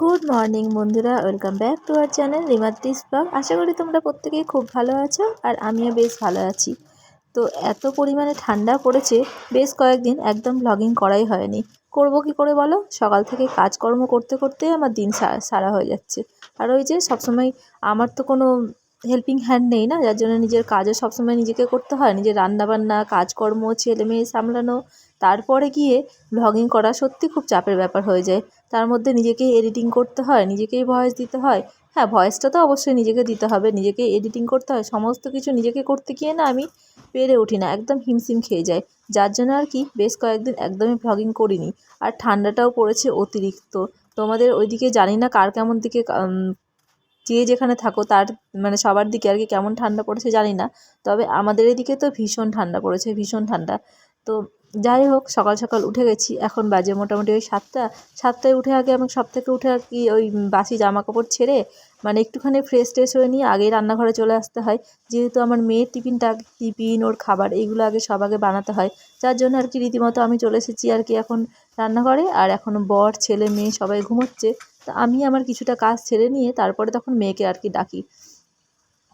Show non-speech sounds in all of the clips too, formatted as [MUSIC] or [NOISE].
Good morning বন্ধুরা। Welcome back to our channel Rimatri's blog আশা করি তোমরা প্রত্যেকেই খুব ভালো আছো আর আমিও বেশ ভালো আছি। তো এত পরিমাণে ঠান্ডা পড়েছে, বেশ কয়েকদিন একদম ব্লগিং করাই হয়নি। করব কি করে বলো? সকাল থেকে কাজকর্ম করতে করতে আমার দিন সারা হয়ে যাচ্ছে। আর ওই যে সবসময় আমার তো কোনো হেল্পিং হ্যান্ড নেই না, যার জন্য নিজের কাজও সবসময় নিজেকে করতে হয়। নিজের রান্নাবান্না, কাজকর্ম ছেলে মেয়ে সামলানো, তারপরে গিয়ে ব্লগিং করা সত্যি খুব চাপের ব্যাপার হয়ে যায়। তার মধ্যে নিজেকেই এডিটিং করতে হয়, নিজেকেই ভয়েস দিতে হয়। হ্যাঁ ভয়েসটা তো অবশ্যই নিজেকে দিতে হবে, নিজেকে এডিটিং করতে হয়। সমস্ত কিছু নিজেকে করতে গিয়ে না আমি পেরে উঠি না, একদম হিমশিম খেয়ে যাই। যার জন্য আর কি বেশ কয়েকদিন একদমই ভ্লগিং করিনি। আর ঠান্ডাটাও পড়েছে অতিরিক্ত। তোমাদের ওইদিকে জানি না কার কেমন দিকে যে যেখানে থাকো, তার মানে সবার দিকে আর কি কেমন ঠান্ডা পড়েছে জানি না। তবে আমাদের এদিকে তো ভীষণ ঠান্ডা পড়েছে, ভীষণ ঠান্ডা। তো যাই হোক, সকাল সকাল উঠে গেছি। এখন বাজে মোটামুটি ওই সাতটা। সাতটায় উঠে আগে আমি সব থেকে উঠে আর কি ওই বাসি জামা কাপড় ছেড়ে মানে একটুখানি ফ্রেশ ট্রেশ হয়ে নিয়ে আগেই রান্নাঘরে চলে আসতে হয়। যেহেতু আমার মেয়ের টিফিনটা টিফিন, ওর খাবার এইগুলো আগে সব আগে বানাতে হয়। যার জন্য আর কি রীতিমতো আমি চলে এসেছি আর কি এখন রান্নাঘরে। আর এখন বর, ছেলে, মেয়ে সবাই ঘুমোচ্ছে। আমি আমার কিছুটা কাজ ছেড়ে নিয়ে তারপরে তখন মেয়েকে আর কি ডাকি।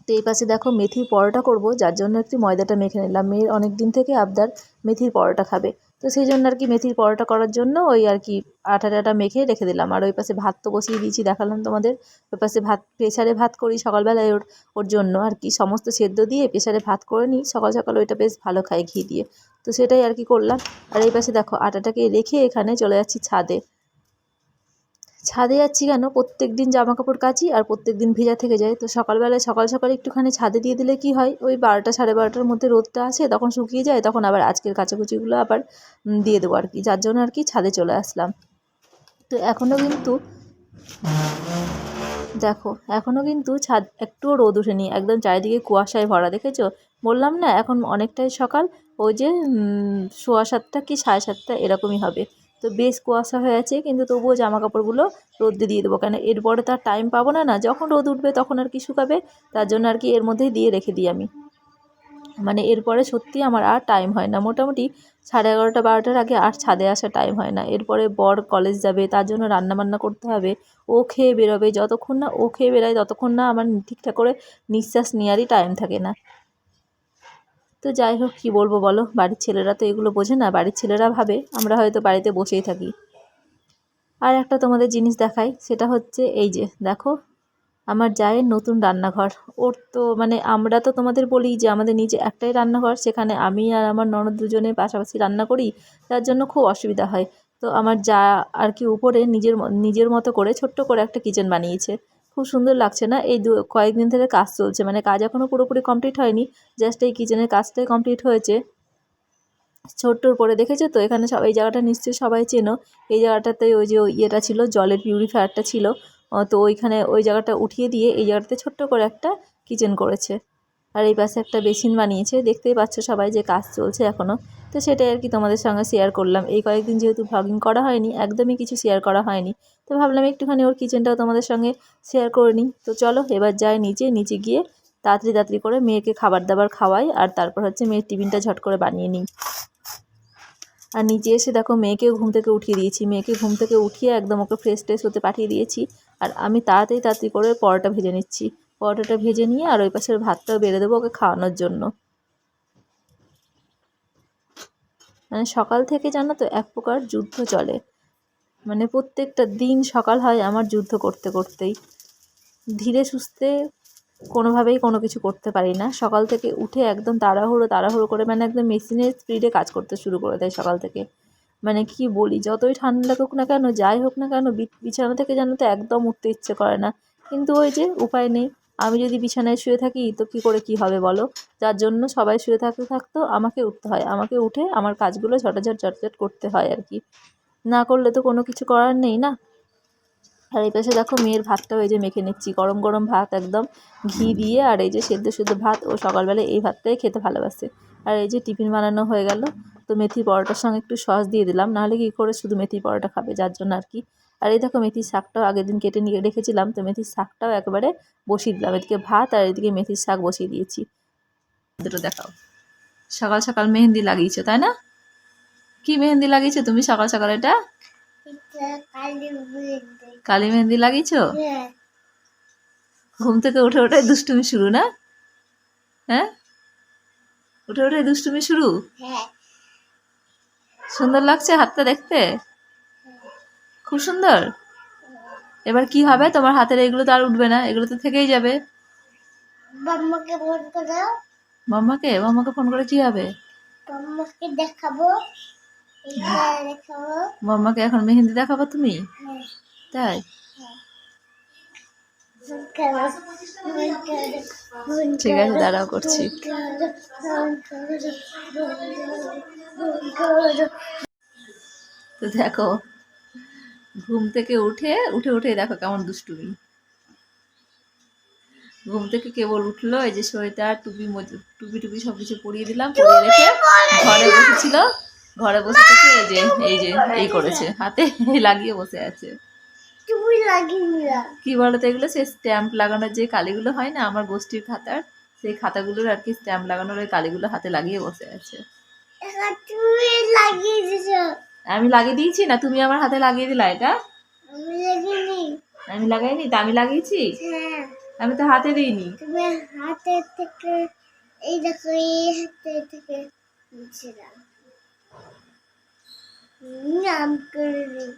তো এই পাশে দেখো মেথির পরোটা করব, যার জন্য একটু ময়দাটা মেখে নিলাম। মেয়ের অনেক দিন থেকে আবদার মেথির পরোটা খাবে। তো সেই জন্য আর কি মেথির পরোটা করার জন্য ওই আর কি আটা টাটা মেখে রেখে দিলাম। আর ওই পাশে ভাত তো বসিয়ে দিয়েছি, দেখালাম তোমাদের। ওই পাশে ভাত, প্রেসারে ভাত করি সকালবেলায় ওর ওর জন্য আর কি। সমস্ত সেদ্ধ দিয়ে প্রেসারে ভাত করে নিই। সকাল সকাল ওইটা বেশ ভালো খাই ঘি দিয়ে। তো সেটাই আর কি করলাম। আর এই পাশে দেখো আটাটাকে রেখে এখানে চলে যাচ্ছি ছাদে। ছাদে যাচ্ছি কেন? প্রত্যেক দিন জামা কাপড় কাচি আর প্রত্যেক দিন ভেজা থেকে যায়। তো সকালবেলায় সকাল সকাল একটুখানি ছাদে দিয়ে দিলে কি হয়? ওই বারোটা সাড়ে বারোটার মধ্যে রোদটা আসে, তখন শুকিয়ে যায়, তখন আবার আজকের কাচাকুচিগুলো আবার দিয়ে দেবো আর কি। যার জন্য আর কি ছাদে চলে আসলাম। তো এখনও কিন্তু, দেখো এখনও কিন্তু ছাদ একটুও রোদ ওঠেনি। একদম চারিদিকে কুয়াশায় ভরা, দেখেছ? বললাম না, এখন অনেকটাই সকাল। ওই যে সোয়া সাতটা কি সাড়ে সাতটা এরকমই হবে। তো বেশ কুয়াশা হয়ে আছে, কিন্তু তবুও জামা কাপড়গুলো রোদ্রে দিয়ে দেবো। কেন এরপরে তার টাইম পাবো না না, যখন রোদ উঠবে তখন আর কি শুকাবে, তার জন্য আর কি এর মধ্যেই দিয়ে রেখে দিই আমি। মানে এরপরে সত্যি আমার আর টাইম হয় না। মোটামুটি সাড়ে এগারোটা বারোটার আগে আর ছাদে আসার টাইম হয় না। এরপরে বর কলেজ যাবে, তার জন্য রান্নাবান্না করতে হবে। ও খেয়ে বেরোবে, যতক্ষণ না ও খেয়ে বেরোয়, ততক্ষণ না আমার ঠিকঠাক করে নিঃশ্বাস নেওয়ারই টাইম থাকে না। তো যাই হোক, কী বলব বলো? বাড়ির ছেলেরা তো এগুলো বোঝে না। বাড়ির ছেলেরা ভাবে, আমরা হয়তো বাড়িতে বসেই থাকি। আর একটা তোমাদের জিনিস দেখাই, সেটা হচ্ছে এই যে, দেখো, আমার জায়ের নতুন রান্নাঘর। ওর তো মানে আমরা তো তোমাদের বলি যে, আমাদের নিজে একটাই রান্নাঘর, সেখানে আমি আর আমার ননদ দুজনে পাশাপাশি রান্না করি, তার জন্য খুব অসুবিধা হয়। তো আমার যা আর কি উপরে নিজের নিজের মতো করে ছোট্ট করে একটা কিচেন বানিয়েছে। খুব সুন্দর লাগছে না? এই দু, কয়েকদিন ধরে কাজ চলছে। মানে কাজ এখনও পুরোপুরি কমপ্লিট হয়নি। জাস্ট এই কিচেনের কাজটাই কমপ্লিট হয়েছে। ছোট্টর পরে দেখেছ তো? এখানে সব, এই জায়গাটা নিশ্চয়ই সবাই চেনো। এই জায়গাটাতে ওই যে ইয়েটা ছিল, জলের পিউরিফায়ারটা ছিল। তো ওইখানে ওই জায়গাটা উঠিয়ে দিয়ে এই জায়গাটাতে ছোট্ট করে একটা কিচেন করেছে। আর এই পাশে একটা বেসিন বানিয়েছে। দেখতেই পাচ্ছ সবাই যে কাজ চলছে এখনও তো সেটাই আর কি তোমাদের সঙ্গে শেয়ার করলাম। এই কয়েকদিন যেহেতু ভ্লগিং করা হয়নি, একদমই কিছু শেয়ার করা হয়নি। তো ভাবলাম একটুখানি ওর কিচেনটাও তোমাদের সঙ্গে শেয়ার করে নিই। তো চলো এবার যাই নিচে। নিচে গিয়ে তাড়াতাড়ি তাড়াতাড়ি করে মেয়েকে খাবার দাবার খাওয়াই আর তারপর হচ্ছে মেয়ের টিফিনটা ঝট করে বানিয়ে নিই। আর নিচে এসে দেখো মেয়েকেও ঘুম থেকে উঠিয়ে দিয়েছি। মেয়েকে ঘুম থেকে উঠিয়ে একদম ওকে ফ্রেশ ট্রেশ হতে পাঠিয়ে দিয়েছি। আর আমি তাড়াতাড়ি তাড়াতাড়ি করে পরোটা ভেজে নিচ্ছি। পরোটাটা ভেজে নিয়ে আর ওই পাশের ভাতটাও বেড়ে দেবো ওকে খাওয়ানোর জন্য। মানে সকাল থেকে জানো তো এক প্রকার যুদ্ধ চলে। মানে প্রত্যেকটা দিন সকাল হয় আমার যুদ্ধ করতে করতেই। ধীরে সুস্থে কোনোভাবেই কোনো কিছু করতে পারি না। সকাল থেকে উঠে একদম তাড়াহুড়ো তাড়াহুড়ো করে মানে একদম মেশিনের স্পিডে কাজ করতে শুরু করে দেয় সকাল থেকে। মানে কি বলি, যতই ঠান্ডা লাগুক না কেন, যাই হোক না কেন বিছানা থেকে জানো তো একদম উঠতে ইচ্ছে করে না। কিন্তু ওই যে উপায় নেই। আমি যদি বিছানায় শুয়ে থাকি, তো কী করে কি হবে বলো? যার জন্য সবাই শুয়ে থাকতে থাকতেও আমাকে উঠতে হয়। আমাকে উঠে আমার কাজগুলো ঝটাঝট, ঝটঝট করতে হয় আর কি। না করলে তো কোনো কিছু করার নেই না? আর এই পাশে দেখো মেয়ের ভাতটাও এই যে মেখে নিচ্ছি। গরম গরম ভাত একদম। ঘি দিয়ে আর এই যে সেদ্ধ সেদ্ধ ভাত, ও সকালবেলায় এই ভাতটাই খেতে ভালোবাসে। আর এই যে টিফিন বানানো হয়ে গেল, তো মেথি পরোটার সঙ্গে একটু সস দিয়ে দিলাম। নাহলে কি করে শুধু মেথি পরোটা খাবে? যার জন্য আর কি। আর এই দেখো মেথির শাকটাও আগের দিন কেটে নিয়ে রেখেছিলাম তো মেথির শাকটাও একবারে বসিয়ে দিলাম। এদিকে ভাত আর এদিকে মেথির শাক বসিয়ে দিয়েছি। দুটো দেখাও। সকাল সকাল মেহেন্দি লাগিয়েছো তাই না? কি মেহেন্দি লাগিয়েছো তুমি সকাল সকাল এটা? কালী মেহেন্দি লাগিয়েছো? ঘুম থেকে উঠে উঠে দুষ্টুমি শুরু না? হ্যাঁ? উঠে উঠে দুষ্টুমি শুরু? হ্যাঁ। সুন্দর লাগছে হাতটা দেখতে? খুব সুন্দর। এবার কি হবে? তোমার হাতের এগুলো তো আর উঠবে না এগুলো তো থেকেই যাবে। বাম্মাকে ফোন করো। মাম্মাকে? মাম্মাকে ফোন করে কি হবে? দেখাবো। দেখাবো। মাম্মাকে এখন মেহেন্দি দেখাবো তুমি? হ্যাঁ। তাই? ঠিক আছে দাঁড়াও করছি। তো দেখো ঘুম থেকে উঠে উঠে উঠে দেখো কেমন দুষ্টুমি। ঘুম থেকে কেবল উঠল এই যে সোয়েটার টুপি টুপি টুপি সব কিছু পরিয়ে দিলাম পরিয়ে রেখে ঘরে বসেছিল ঘরে বসে থেকে এই যে এই যে এই করেছে হাতে [LAUGHS] লাগিয়ে বসে আছে। কি বলতো এগুলো সে স্ট্যাম্প লাগানোর যে কালিগুলো হয় না আমার গোষ্ঠীর খাতার সেই খাতাগুলোর আর কি স্ট্যাম্প লাগানোর ওই কালিগুলো হাতে লাগিয়ে বসে আছে। লাগিয়ে আমি লাগিয়ে দিয়েছি না তুমি আমার হাতে লাগিয়ে দিলা এটা? আমি লাগাইনি তা আমি লাগিয়েছি? হ্যাঁ। আমি তো হাতে দিইনি। হাতে থেকে এই দেখো এই হাতে থেকে নিচে দাও। নাম করে দিই।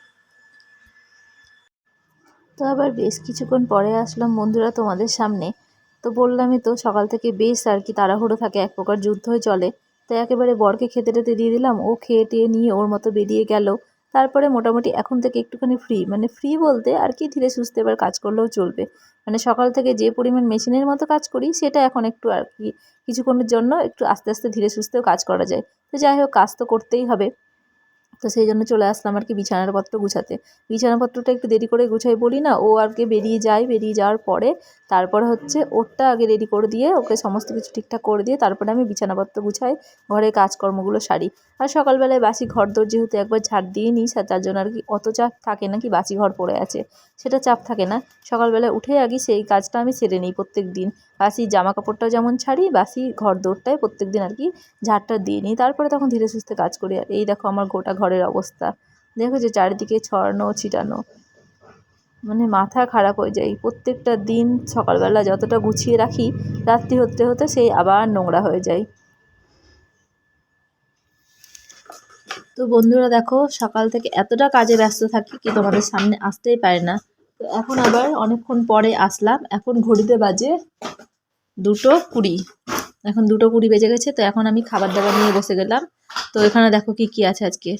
তো আবার বেশ কিছুক্ষণ পরে আসলাম বন্ধুরা তোমাদের সামনে। তো বললামই তো সকাল থেকে বেশ আর কি তাড়াহুড়ো থাকে এক প্রকার যুদ্ধই চলে। তো একেবারে বরকে খেতে টেতে দিয়ে দিলাম। ও খেয়ে টেয়ে নিয়ে ওর মতো বেরিয়ে গেল। তারপরে মোটামুটি এখন থেকে একটুখানি ফ্রি মানে ফ্রি বলতে আর কি ধীরে সুস্থে এবার কাজ করলেও চলবে। মানে সকাল থেকে যে পরিমাণ মেশিনের মতো কাজ করি, সেটা এখন একটু আর কি কিছুক্ষণের জন্য একটু আস্তে আস্তে ধীরে সুস্থেও কাজ করা যায়। তো যাই হোক, কাজ তো করতেই হবে। তো সেই জন্য চলে আসলাম আর কি বিছানার পত্র গুছাতে। বিছানাপত্রটা একটু দেরি করে গুছাই বলি না, ও আর কি বেরিয়ে যায়, বেরিয়ে যাওয়ার পরে তারপরে হচ্ছে ওরটা আগে রেডি করে দিয়ে ওকে সমস্ত কিছু ঠিকঠাক করে দিয়ে তারপরে আমি বিছানাপত্র গুছাই ঘরের কাজকর্মগুলো সারি। আর সকালবেলায় বাসি ঘর দোর যেহেতু একবার ঝাড় দিয়ে নিই তার জন্য আর কি অত চাপ থাকে না কি বাসি ঘর পড়ে আছে, সেটা চাপ থাকে না। সকালবেলায় উঠে আগে সেই কাজটা আমি সেরে নিই প্রত্যেক দিন বাসি জামা কাপড়টাও যেমন ছাড়ি, বাসি ঘর দৌড়টায় প্রত্যেক দিন আর কি ঝাড়টা দিয়ে নিই, তারপরে তখন ধীরে সুস্থে কাজ করি। আর এই দেখো আমার গোটা ঘরের অবস্থা। দেখো যে চারিদিকে ছড়ানো, ছিটানো। মানে মাথা খারাপ হয়ে যায়। প্রত্যেকটা দিন সকালবেলা যতটা গুছিয়ে রাখি, রাত্রি হতে হতে সেই আবার নোংরা হয়ে যায়। তো বন্ধুরা দেখো, সকাল থেকে এতটা কাজে ব্যস্ত থাকি কি তোমাদের সামনে আসতেই পারে না। তো এখন আবার অনেকক্ষণ পরে আসলাম। এখন ঘড়িতে বাজে দুটো কুড়ি। এখন দুটো কুড়ি বেজে গেছে, তো এখন আমি খাবার দাবার নিয়ে বসে গেলাম। তো এখানে দেখো কি কি আছে আজকে।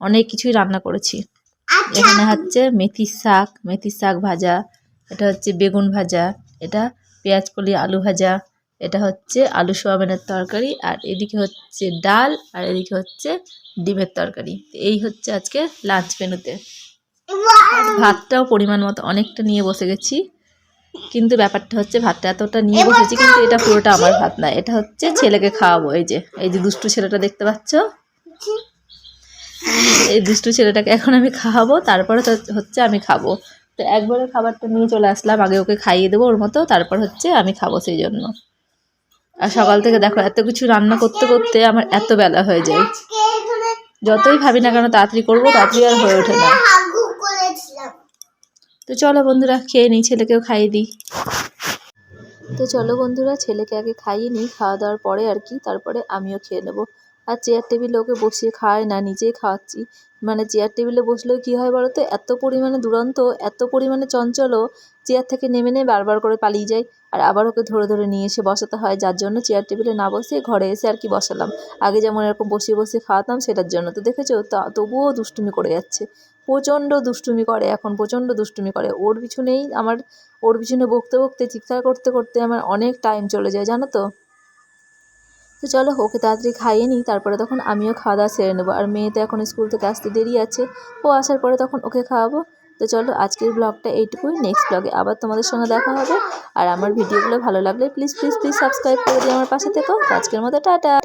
অনেক কিছুই রান্না করেছি। এখানে হচ্ছে মেথির শাক মেথির শাক ভাজা এটা হচ্ছে বেগুন ভাজা এটা পেঁয়াজ কলি আলু ভাজা এটা হচ্ছে আলু সোয়াবিনের তরকারি আর এদিকে হচ্ছে ডাল আর এদিকে হচ্ছে ডিমের তরকারি। এই হচ্ছে আজকে লাঞ্চ মেনুতে ভাতটাও পরিমাণ মতো অনেকটা নিয়ে বসে গেছি কিন্তু ব্যাপারটা হচ্ছে ভাতটা এতটা নিয়ে বসেছি কিন্তু এটা পুরোটা আমার ভাত না এটা হচ্ছে ছেলেকে খাওয়াবো এই যে এই যে দুষ্টু ছেলেটা দেখতে পাচ্ছ? এই দুষ্টু ছেলেটাকে এখন আমি খাওয়াবো, তারপরে হচ্ছে আমি খাব। তো একবারে খাবারটা নিয়ে চলে আসলাম, আগে ওকে খাইয়ে দেবো ওর মতো, তারপর হচ্ছে আমি খাব সেই জন্য। আর সকাল থেকে দেখো, এত কিছু রান্না করতে করতে আমার এত বেলা হয়ে যায়। যতই ভাবি না কেন তাড়াতাড়ি করব, তাড়াতাড়ি আর হয়ে ওঠে না। তো চলো বন্ধুরা, খেয়ে নিই, ছেলেকেও খাইয়ে দিই। তো চলো বন্ধুরা, ছেলেকে আগে খাইয়ে নিই, খাওয়া দাওয়ার পরে আর কি, তারপরে আমিও খেয়ে নেব। আর চেয়ার টেবিলে ওকে বসিয়ে খাওয়াই না, নিজেই খাওয়াচ্ছি মানে চেয়ার টেবিলে বসলেও কী হয় বলো তো এত পরিমাণে দুরন্ত, এত পরিমাণে চঞ্চলও চেয়ার থেকে নেমে নেমে বারবার করে পালিয়ে যায়। আর আবার ওকে ধরে ধরে নিয়ে এসে বসাতে হয়। যার জন্য চেয়ার টেবিলে না বসে ঘরে এসে আর কি বসালাম। আগে যেমন এরকম বসিয়ে বসিয়ে খাওয়াতাম, সেটার জন্য। তো দেখেছ? তবুও দুষ্টুমি করে যাচ্ছে। প্রচণ্ড দুষ্টুমি করে এখন, প্রচণ্ড দুষ্টুমি করে। ওর পিছনেই আমার, ওর পিছনে বকতে বকতে চিৎকার করতে করতে আমার অনেক টাইম চলে যায়। জানো তো? তো চলো, ওকে তাড়াতাড়ি খাইয়ে নিই, তারপরে তখন আমিও খাওয়া দাওয়া সেরে নেব। আর মেয়ে তো এখন স্কুল থেকে আসতে দেরি আছে, ও আসার পরে তখন ওকে খাওয়াবো। তো চলো, আজকের ব্লগটা এইটুকুই নেক্সট ব্লগে আবার তোমাদের সঙ্গে দেখা হবে। আর আমার ভিডিওগুলো ভালো লাগলে প্লিজ প্লিজ প্লিজ সাবস্ক্রাইব করে দিয়ে আমার পাশে থেকো। আজকের মতো, টাটা!